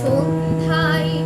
সন্ধ্যায়